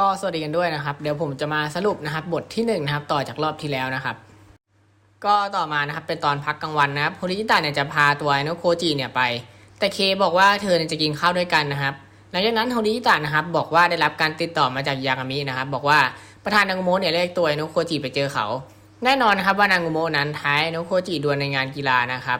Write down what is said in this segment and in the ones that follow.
ก็สวัสดีกันด้วยนะครับ เดี๋ยวผมจะมาสรุปนะครับบทที่หนึ่งนะครับต่อจากรอบที่แล้วนะครับ ก็ต่อมานะครับเป็นตอนพักกลางวันนะครับโฮริจิตะเนี่ยจะพาตัวไอโนโคจิเนี่ยไป แต่เคบอกว่าเธอเนี่ยจะกินข้าวด้วยกันนะครับหลังจากนั้นโฮริจิตะนะครับบอกว่าได้รับการติดต่อมาจากยางามินะครับบอกว่าประธานนางโมเนี่ยเรียกตัวไอโนโคจิไปเจอเขา แน่นอนนะครับว่านางโมนั้นท้ายไอโนโคจิดวลในงานกีฬานะครับ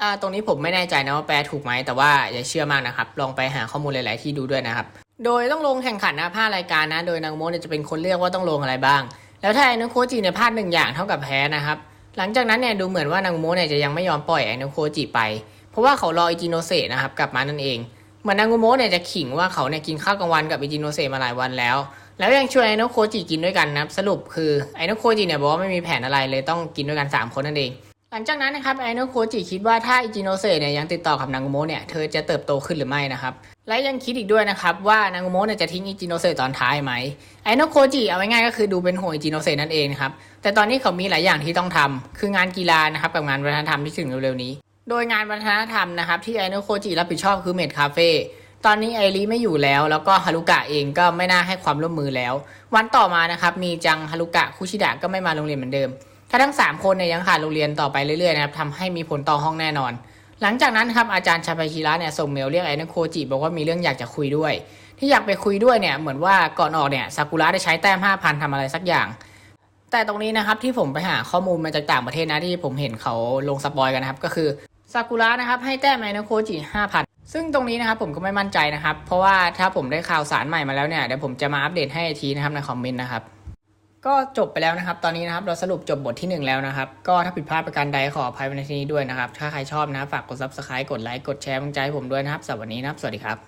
อ่าตรงนี้ผมไม่แน่ใจนะว่าแปลถูกไหมแต่ว่าอย่าเชื่อมากนะครับ ลองไปหาข้อมูลหลาย ๆ ที่ดูด้วยนะครับ โดยต้องลงแข่งขันนะผ้ารายการนะ โดยนางโมเนี่ยจะเป็นคนเลือกว่าต้องลงอะไรบ้าง แล้วถ้าไอ้นโคจิเนี่ยพลาดหนึ่งอย่างเท่ากับแพ้นะครับ หลังจากนั้นเนี่ยดูเหมือนว่านางโมเนี่ยจะยังไม่ยอมปล่อยไอ้นโคจิไป เพราะว่าเขารออิจิโนเซะนะครับกลับมานั่นเอง เหมือนนางโมเนี่ยจะขิงว่าเขาเนี่ยกินข้าวกลางวันกับอิจิโนเซะมาหลายวันแล้ว แล้วยังชวนไอ้นโคจิกินด้วยกันนะสรุปคือไอ้นโคจิเนี่ยบอกว่าไม่มีแผนอะไรเลยต้องกินด้วยกันสามคนนั่นเอง ลังจากนั้นนะครับไอโนโคจิคิดว่าถ้าอิจิโนเซะเนี่ยยังติดต่อกับนางโมเนี่ยเธอจะเติบโตขึ้นหรือไม่นะครับและยังคิดอีกด้วยนะครับว่านางโมเนี่ยจะทิ้งอิจิโนเซะตอนท้ายไหมไอโนโคจิเอาง่ายๆก็คือดูเป็นห่วงอิจิโนเซะนั่นเองครับแต่ตอนนี้เขามีหลายอย่างที่ต้องทำคืองานกีฬานะครับกับงานวัฒนธรรมที่ถึงเร็วๆนี้ โดยงานวัฒนธรรมนะครับที่ไอโนโคจิรับผิดชอบคือเมดคาเฟ่ตอนนี้ไอรีไม่อยู่แล้ว แล้วก็ฮารุกะเองก็ไม่น่าให้ความร่วมมือแล้ว วันต่อมานะครับมีจังฮารุกะคุชิดะก็ไม่มาโรงเรียนเหมือนเดิม ถ้าทั้ง 3 คนเนี่ยยังขาดโรงเรียนต่อไปเรื่อยๆนะครับทำให้มีผลต่อห้องแน่นอน หลังจากนั้นครับอาจารย์ชาปาชิระเนี่ยส่งเมลเรียกไอ้นักโคจิบอกว่ามีเรื่องอยากจะคุยด้วย ที่อยากไปคุยด้วยเนี่ยเหมือนว่าก่อนออกเนี่ยซากุระได้ใช้แต้ม5,000ทำอะไรสักอย่างแต่ตรงนี้นะครับที่ผมไปหาข้อมูลมาจากต่างประเทศนะที่ผมเห็นเขาลงสปอยกันนะครับก็คือซากุระนะครับให้แต้มไอ้นักโคจิ5,000 ซึ่งตรงนี้นะครับผมก็ไม่มั่นใจนะครับ เพราะว่าถ้าผมได้ข่าวสารใหม่มาแล้วเนี่ยเดี๋ยวผมจะมาอัปเดตให้ทีนะครับในคอมเมนต์นะครับ ก็จบไปแล้วนะครับ ตอนนี้นะครับเราสรุปจบบทที่ 1 แล้วนะครับ ก็ถ้าผิดพลาดประการใดขออภัยในที่นี้ด้วยนะครับ ถ้าใครชอบนะฝากกด subscribe กดไลค์กดแชร์กำลังใจผมด้วยนะครับสำหรับวันนี้นะครับ สวัสดีครับ